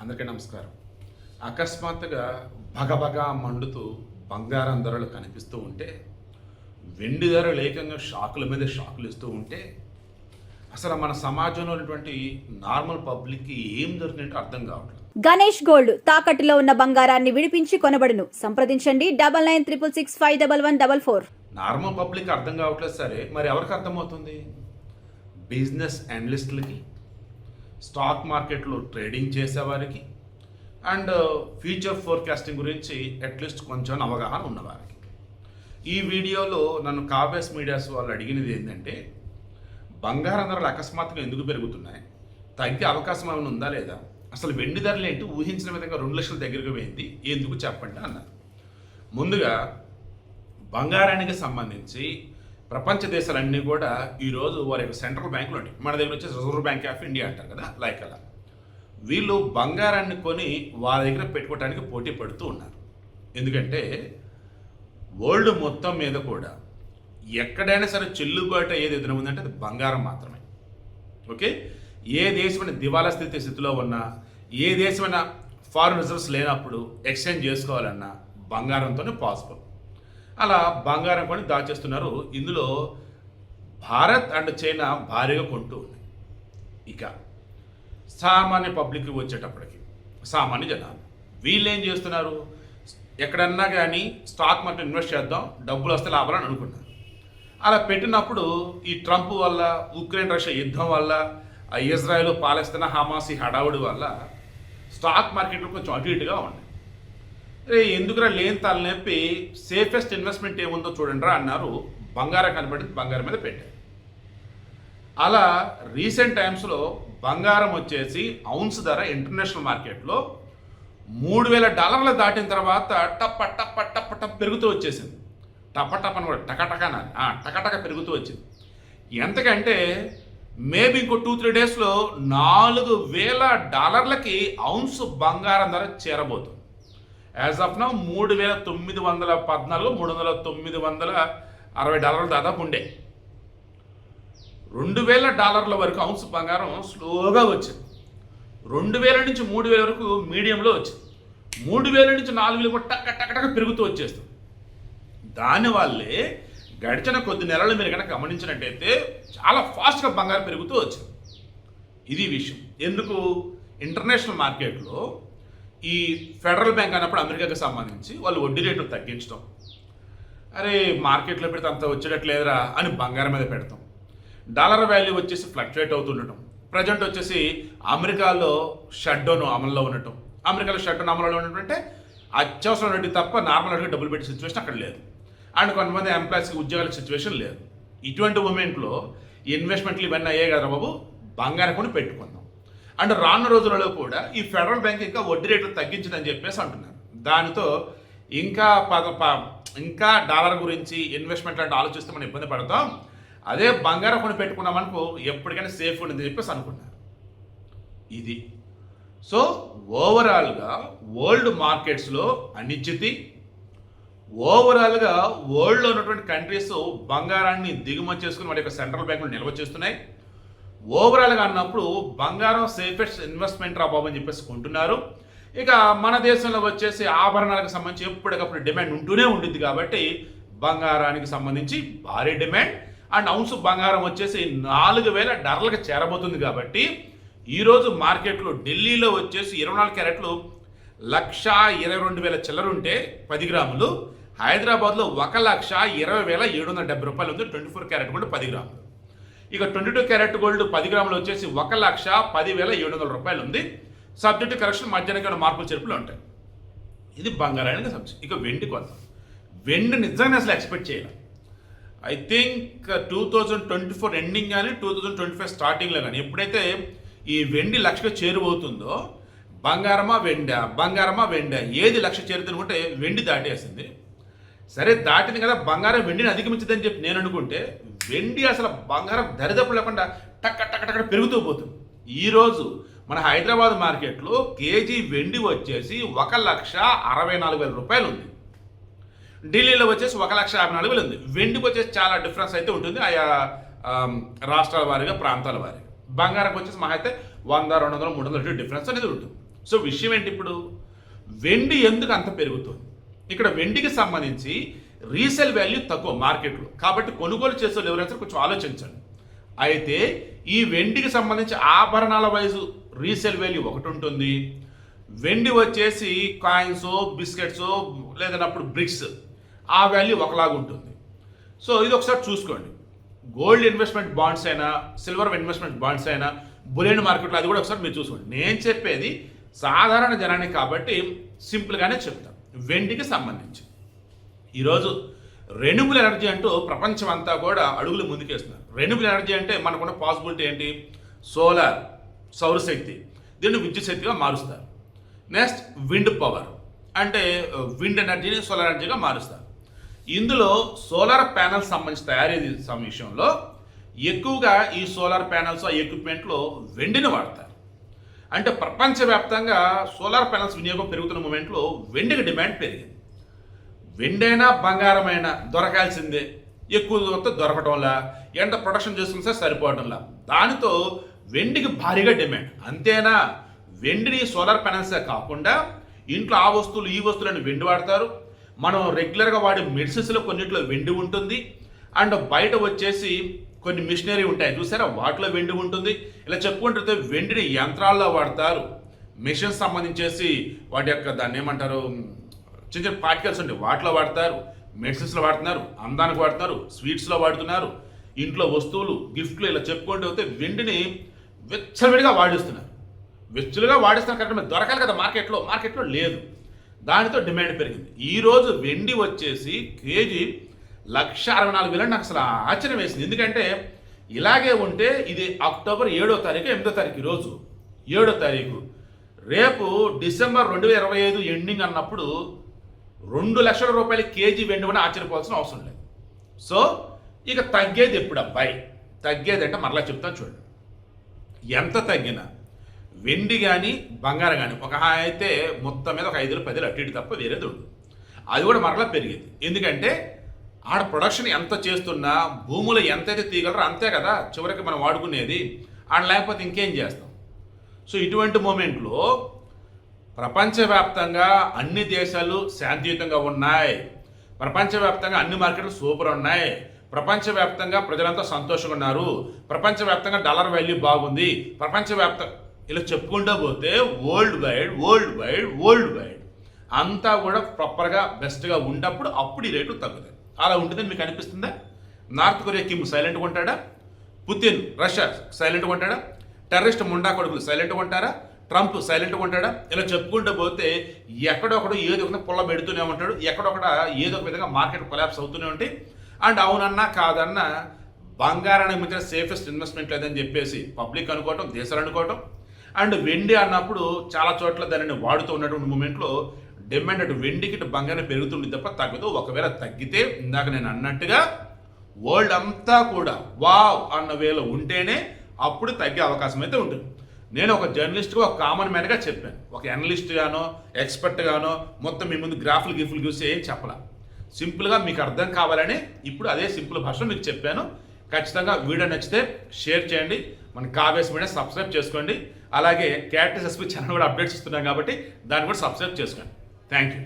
అందరికీ నమస్కారం. అకస్మాత్తుగా భగభగా మండుతూ బంగారం ధరలు కనిపిస్తూ ఉంటే వెండి ధరలు ఏకంగా షాకుల మీద షాకులు ఇస్తూ ఉంటే అసలు మన సమాజంలో ఉన్నటువంటి నార్మల్ పబ్లిక్కి ఏం జరుగుతుందంటే అర్థం కావట్లేదు. గణేష్ గోల్డ్ తాకట్టులో ఉన్న బంగారాన్ని విడిపించి కొనబడును. సంప్రదించండి double nine triple six five double one double four. Normal public అర్థం కావట్లేదు సరే మరి ఎవరికి అర్థమవుతుంది? బిజినెస్ అనలిస్టులకి స్టాక్ మార్కెట్లో ట్రేడింగ్ చేసేవారికి అండ్ uh, ఫ్యూచర్ ఫోర్కాస్టింగ్ గురించి అట్లీస్ట్ కొంచెం అవగాహన ఉన్నవారికి. ఈ వీడియోలో నన్ను కాబేస్ మీడియాస్ వాళ్ళు అడిగినది ఏంటంటే బంగారం ధరలు అకస్మాత్తుగా ఎందుకు పెరుగుతున్నాయి? తగ్గే అవకాశం ఏమైనా ఉందా లేదా? అసలు వెండి ధరలు ఏంటి? ఊహించిన విధంగా రెండు లక్షల దగ్గరకు పోయింది. ఎందుకు చెప్పండి అన్నారు. ముందుగా బంగారానికి సంబంధించి ప్రపంచ దేశాలన్నీ కూడా ఈరోజు వారి యొక్క సెంట్రల్ బ్యాంకులు ఉంటాయి. మన దగ్గర వచ్చేసి రిజర్వ్ బ్యాంక్ ఆఫ్ ఇండియా అంటారు కదా లైక్ అలా వీళ్ళు బంగారాన్ని కొని వారి దగ్గర పెట్టుకోవడానికి పోటీ పడుతూ ఉన్నారు. ఎందుకంటే వరల్డ్ మొత్తం మీద కూడా ఎక్కడైనా సరే చెల్లుబాటు ఏది ఎదురు ఉందంటే అది బంగారం మాత్రమే. ఓకే? ఏ దేశమైన దివాలా స్థితి స్థితిలో ఉన్నా ఏ దేశమైన ఫారిన్ రిజర్వ్స్ లేనప్పుడు ఎక్స్చేంజ్ చేసుకోవాలన్నా బంగారంతోనే పాసిబుల్. అలా బంగారం కొని దాచేస్తున్నారు. ఇందులో భారత్ అండ్ చైనా భారీగా కొంటూ ఉన్నాయి ఇక సామాన్య పబ్లిక్ వచ్చేటప్పటికి సామాన్య జనాలు వీళ్ళు ఏం చేస్తున్నారు? ఎక్కడన్నా కానీ స్టాక్ మార్కెట్ ఇన్వెస్ట్ చేద్దాం డబ్బులు వస్తే లాభాలని అనుకున్నారు అలా పెట్టినప్పుడు ఈ ట్రంప్ వల్ల ఉక్రెయిన్ రష్యా యుద్ధం వల్ల ఆ ఇజ్రాయెల్ పాలస్తీనా హమాస్ ఈ హడావుడి వల్ల స్టాక్ మార్కెట్లు కొంచెం అటు ఇటుగా ఉన్నాయి. రే ఎందుకురా లేని తలనొప్పి సేఫెస్ట్ ఇన్వెస్ట్మెంట్ ఏముందో చూడండిరా అన్నారు. బంగారం కనబడింది బంగారం మీద పెట్టారు. అలా రీసెంట్ టైమ్స్లో బంగారం వచ్చేసి ఔన్స్ ధర ఇంటర్నేషనల్ మార్కెట్లో మూడు వేల డాలర్లు దాటిన తర్వాత టప్ప టప్ప టప్ప టప్ పెరుగుతూ వచ్చేసింది. టప్ప టప్ అని కూడా టకటకన టకటక పెరుగుతూ వచ్చింది. ఎంతకంటే మేబీ ఇంకో టూ త్రీ డేస్లో నాలుగు వేల డాలర్లకి ఔన్స్ బంగారం ధర చేరబోతుంది. యాజ్ ఆఫ్ నౌ మూడు వేల తొమ్మిది వందల పద్నాలుగు మూడు వందల తొమ్మిది వందల అరవై డాలర్లు దాదాపు ఉండే. రెండు వేల డాలర్ల వరకు ఔన్స్ బంగారం స్లోగా వచ్చింది. రెండు వేల నుంచి మూడు వేల వరకు మీడియంలో వచ్చింది. మూడు వేల నుంచి నాలుగు వేలు కూడా టక్క టక్క టక్క పెరుగుతూ వచ్చేస్తుంది. దానివల్లే గడిచిన కొద్ది నెలలు మీరు కనుక గమనించినట్టయితే చాలా ఫాస్ట్గా బంగారం పెరుగుతూ వచ్చింది. ఇది విషయం. ఎందుకు? ఇంటర్నేషనల్ మార్కెట్లో ఈ ఫెడరల్ బ్యాంక్ అన్నప్పుడు అమెరికాకి సంబంధించి వాళ్ళు వడ్డీ రేట్లు తగ్గించడం అరే మార్కెట్లో పెడితే అంత వచ్చేటట్లేదురా అని బంగారం మీద పెడతాం. డాలర్ వాల్యూ వచ్చేసి ఫ్లక్చుయేట్ అవుతుండటం. ప్రజెంట్ వచ్చేసి అమెరికాలో షట్ అమల్లో ఉండటం. అమెరికాలో షడ్డోన్ డౌన్ అమల్లో ఉండటం అంటే అత్యవసరం రెడ్డి తప్ప నార్మల్ అడిగి డబ్బులు పెట్టే సిచ్యువేషన్ అక్కడ లేదు. అండ్ కొంతమంది ఎంప్లాయీస్కి ఉద్యోగాల సిచ్యువేషన్ లేదు. ఇటువంటి మూమెంట్లో ఇన్వెస్ట్మెంట్లు ఇవన్నీ అయ్యాయి కదా బాబు బంగారం కొని పెట్టుకుందాం అండ్ రానున్న రోజులలో కూడా ఈ ఫెడరల్ బ్యాంక్ ఇంకా వడ్డీ రేట్లు తగ్గించదని చెప్పేసి అంటున్నారు. దానితో ఇంకా పద ప- ఇంకా డాలర్ గురించి ఇన్వెస్ట్మెంట్ లాంటి ఆలోచిస్తే మనం ఇబ్బంది పడతాం. అదే బంగారం కొని పెట్టుకున్నాం అనుకో ఎప్పటికైనా సేఫ్ ఉంటుంది చెప్పేసి అనుకున్నారు ఇది. సో ఓవరాల్గా వరల్డ్ మార్కెట్స్లో అనిశ్చితి ఓవరాల్గా వరల్డ్లో ఉన్నటువంటి కంట్రీస్ బంగారాన్ని దిగుమతి చేసుకుని వాటి యొక్క సెంట్రల్ బ్యాంకులు నిల్వ చేస్తున్నాయి. ఓవరాల్గా అన్నప్పుడు బంగారం సేఫెస్ట్ ఇన్వెస్ట్మెంట్ రా బాబు అని చెప్పేసి కొంటున్నారు. ఇక మన దేశంలో వచ్చేసి ఆభరణాలకు సంబంధించి ఎప్పటికప్పుడు డిమాండ్ ఉంటూనే ఉంటుంది కాబట్టి బంగారానికి సంబంధించి భారీ డిమాండ్ అండ్ అవున్స్ బంగారం వచ్చేసి నాలుగు వేల డాలర్లకు చేరబోతుంది కాబట్టి ఈరోజు మార్కెట్లో ఢిల్లీలో వచ్చేసి ఇరవై నాలుగు క్యారెట్లు లక్ష ఇరవై రెండు వేల చిల్లర ఉంటే పది గ్రాములు. హైదరాబాద్లో ఒక లక్ష ఇరవై వేల ఏడు వందల డెబ్బై రూపాయలు ఉంది. ట్వంటీ ఫోర్ క్యారెట్ గోల్డ్ పది గ్రాములు. ఇక ట్వంటీ టూ క్యారెట్ గోల్డ్ పది గ్రాములు వచ్చేసి ఒక లక్ష పదివేల ఏడు వందల రూపాయలు ఉంది. సబ్జెక్ట్ కరెక్షన్ మధ్యాహ్నం మార్పులు చెరుపులు ఉంటాయి. ఇది బంగారానికి సబ్జెక్ట్ ఇక వెండి కొందాం వెండి నిజంగా అసలు ఎక్స్పెక్ట్ చేయాలి. I think two thousand twenty four ending కానీ టూ థౌజండ్ ట్వంటీ ఫైవ్ స్టార్టింగ్లో కానీ ఎప్పుడైతే ఈ వెండి లక్షకు చేరువవుతుందో బంగారమా వెండ బంగారమా వెండ ఏది లక్ష చేరుతుందంటే వెండి దాటేసింది. సరే దాటింది కదా బంగారం వెండిని అధిగమించదని చెప్పి నేను అనుకుంటే వెండి అసలు బంగారం దరిదప్పు లేకుండా టక్క టక్క టక్క పెరుగుతూ పోతుంది. ఈరోజు మన హైదరాబాద్ మార్కెట్లో కేజీ వెండి వచ్చేసి ఒక లక్ష అరవై నాలుగు వేల రూపాయలు ఉంది. ఢిల్లీలో వచ్చేసి ఒక లక్ష యాభై నాలుగు వేలు ఉంది. వెండికి వచ్చేసి చాలా డిఫరెన్స్ అయితే ఉంటుంది. ఆయా రాష్ట్రాల వారిగా ప్రాంతాల వారిగా. బంగారంకి వచ్చేసి మహా అయితే వంద రెండు వందల మూడు వందల డిఫరెన్స్ అనేది ఉంటుంది. సో విషయం ఏంటి ఇప్పుడు? వెండి ఎందుకు అంత పెరుగుతుంది? ఇక్కడ వెండికి సంబంధించి రీసేల్ వాల్యూ తక్కువ మార్కెట్లో. కాబట్టి కొనుగోలు చేసే వాళ్ళు ఎవరైనా కొంచెం ఆలోచించండి. అయితే ఈ వెండికి సంబంధించి ఆభరణాల వైజు రీసేల్ వాల్యూ ఒకటి ఉంటుంది. వెండి వచ్చేసి కాయిన్స్ బిస్కెట్స్ లేదన్నప్పుడు బ్రిక్స్ ఆ వాల్యూ ఒకలాగా ఉంటుంది. సో ఇది ఒకసారి చూసుకోండి. గోల్డ్ ఇన్వెస్ట్మెంట్ బాండ్స్ అయినా సిల్వర్ ఇన్వెస్ట్మెంట్ బాండ్స్ అయినా బులియన్ మార్కెట్లో అది కూడా ఒకసారి మీరు చూసుకోండి. నేను చెప్పేది సాధారణ జనానికి కాబట్టి సింపుల్గానే చెప్తాను. వెండికి సంబంధించి. ఈరోజు రెన్యూబుల్ ఎనర్జీ అంటూ ప్రపంచం అంతా కూడా అడుగులు ముందుకేస్తున్నారు. రెన్యూబుల్ ఎనర్జీ అంటే మనకున్న పాసిబిలిటీ ఏంటి? సోలార్ సౌరశక్తి దీన్ని విద్యుత్ శక్తిగా మారుస్తారు. నెక్స్ట్ విండ్ పవర్ అంటే విండ్ ఎనర్జీని సోలార్ ఎనర్జీగా మారుస్తారు. ఇందులో సోలార్ ప్యానల్స్ సంబంధించి తయారీ విషయంలో ఎక్కువగా ఈ సోలార్ ప్యానల్స్ ఆ ఎక్విప్మెంట్లో వెండిని వాడతారు. అంటే ప్రపంచవ్యాప్తంగా సోలార్ ప్యానల్స్ వినియోగం పెరుగుతున్న మూమెంట్లో వెండికి డిమాండ్ పెరిగింది. వెండైనా బంగారమైనా దొరకాల్సిందే. ఎక్కువ దొరికితే దొరకటంలా. ఎంత ప్రొడక్షన్ చేసుకుంటే సరిపోవడంలా దానితో వెండికి భారీగా డిమాండ్. అంతేనా? వెండిని సోలార్ ప్యానల్సే కాకుండా ఇంట్లో ఆ వస్తువులు ఈ వస్తువులను వెండి వాడతారు. మనం రెగ్యులర్గా వాడే మెడిసిన్స్లో కొన్నిట్లో వెండి ఉంటుంది. అండ్ బయట వచ్చేసి కొన్ని మిషనరీ ఉంటాయి. చూసారా? వాటిలో వెండి ఉంటుంది. ఇలా చెప్పుకుంటే వెండిని యంత్రాల్లో వాడతారు. మిషన్స్ సంబంధించేసి వాటి యొక్క దాన్ని ఏమంటారు? చిన్న చిన్న పార్టికల్స్ ఉండే. వాటిలో వాడతారు మెడిసిన్స్లో వాడుతున్నారు అందానికి వాడుతున్నారు స్వీట్స్లో వాడుతున్నారు ఇంట్లో వస్తువులు గిఫ్ట్లు ఇలా చెప్పుకుంటూ పోతే వెండిని వెచ్చలవిడిగా వాడిస్తున్నారు. వెచ్చలుగా వాడిస్తున్నారు కరెక్ట్ దొరకాలి కదా మార్కెట్లో? మార్కెట్లో లేదు. దానితో డిమాండ్ పెరిగింది. ఈరోజు వెండి వచ్చేసి కేజీ లక్ష అరవై నాలుగు వేలు నాకు అసలు ఆశ్చర్యం వేసింది. ఎందుకంటే ఇలాగే ఉంటే ఇది అక్టోబర్ ఏడో తారీఖు ఎనిమిదో తారీఖు ఈరోజు ఏడో తారీఖు. రేపు డిసెంబర్ రెండు వేల ఇరవై ఐదు ఎండింగ్ అన్నప్పుడు రెండు లక్షల రూపాయల కేజీ వెండి కూడా ఆశ్చర్యపోవాల్సిన అవసరం లేదు. సో ఇక తగ్గేది ఎప్పుడు అబ్బాయి? తగ్గేది అంటే మరలా చెప్తాను చూడండి. ఎంత తగ్గినా వెండి కానీ బంగారం కానీ ఒక అయితే మొత్తం మీద ఒక ఐదులు పదిలు అటు ఇటు తప్ప వేరేది ఉండదు. అది కూడా మరలా పెరిగేది. ఎందుకంటే ఆడ ప్రొడక్షన్ ఎంత చేస్తున్నా భూములు ఎంతైతే తీయగలరో అంతే కదా చివరికి మనం వాడుకునేది. ఆడ లేకపోతే ఇంకేం చేస్తాం? సో ఇటువంటి మూమెంట్లో ప్రపంచవ్యాప్తంగా అన్ని దేశాలు శాంతియుతంగా ఉన్నాయి. ప్రపంచవ్యాప్తంగా అన్ని మార్కెట్లు సూపర్ ఉన్నాయి. ప్రపంచవ్యాప్తంగా ప్రజలంతా సంతోషంగా ఉన్నారు. ప్రపంచవ్యాప్తంగా డాలర్ వాల్యూ బాగుంది. ప్రపంచవ్యాప్త ఇలా చెప్పుకుంటూ పోతే world wide world wide world wide. అంతా కూడా ప్రాపర్గా బెస్ట్గా ఉన్నప్పుడు అప్పుడు ఈ రేటు తగ్గుతాయి. అలా ఉంటుందని మీకు అనిపిస్తుందా? నార్త్ కొరియా కిమ్ సైలెంట్గా ఉంటాడా? పుతిన్ రష్యా సైలెంట్గా ఉంటాడా? టెర్రరిస్ట్ ముండా కొడుకులు సైలెంట్గా ఉంటారా? ట్రంప్ సైలెంట్గా ఉంటాడా? ఇలా చెప్పుకుంటూ పోతే ఎక్కడొకడు ఏదో ఒక పుల్ల పెడుతూనే ఉంటాడు ఎక్కడొకడ ఏదో ఒక విధంగా మార్కెట్ కొలాప్స్ అవుతూనే ఉంటాయి. అండ్ అవునన్నా కాదన్నా బంగారానికి మించిన సేఫెస్ట్ ఇన్వెస్ట్మెంట్ లేదని చెప్పేసి పబ్లిక్ అనుకోవటం దేశాలు అనుకోవటం. అండ్ వెండి అన్నప్పుడు చాలా చోట్ల దానిని వాడుతూ ఉన్నటువంటి మూమెంట్లో డిమాండ్ అటు వెండికి ఇటు బంగారం పెరుగుతుంది తప్ప తగ్గదు. ఒకవేళ తగ్గితే ఇందాక నేను అన్నట్టుగా వరల్డ్ అంతా కూడా వావ్ అన్న వేలో ఉంటేనే అప్పుడు తగ్గే అవకాశం అయితే ఉంటుంది. నేను ఒక జర్నలిస్ట్గా ఒక కామన్ మ్యాన్గా చెప్పాను. ఒక అనలిస్ట్గానో ఎక్స్పర్ట్గానో మొత్తం మీ ముందు గ్రాఫ్లు గిఫ్లు చూసి ఏం చెప్పలా. సింపుల్గా మీకు అర్థం కావాలని ఇప్పుడు అదే సింపుల్ భాషలో మీకు చెప్పాను. ఖచ్చితంగా వీడియో నచ్చితే షేర్ చేయండి. మన కావేస్ మీడియా సబ్స్క్రైబ్ చేసుకోండి. అలాగే క్యారెక్టర్స్ ఎస్పీ ఛానల్ కూడా అప్డేట్స్ ఇస్తున్నాం కాబట్టి దాన్ని కూడా సబ్స్క్రైబ్ చేసుకోండి. Thank you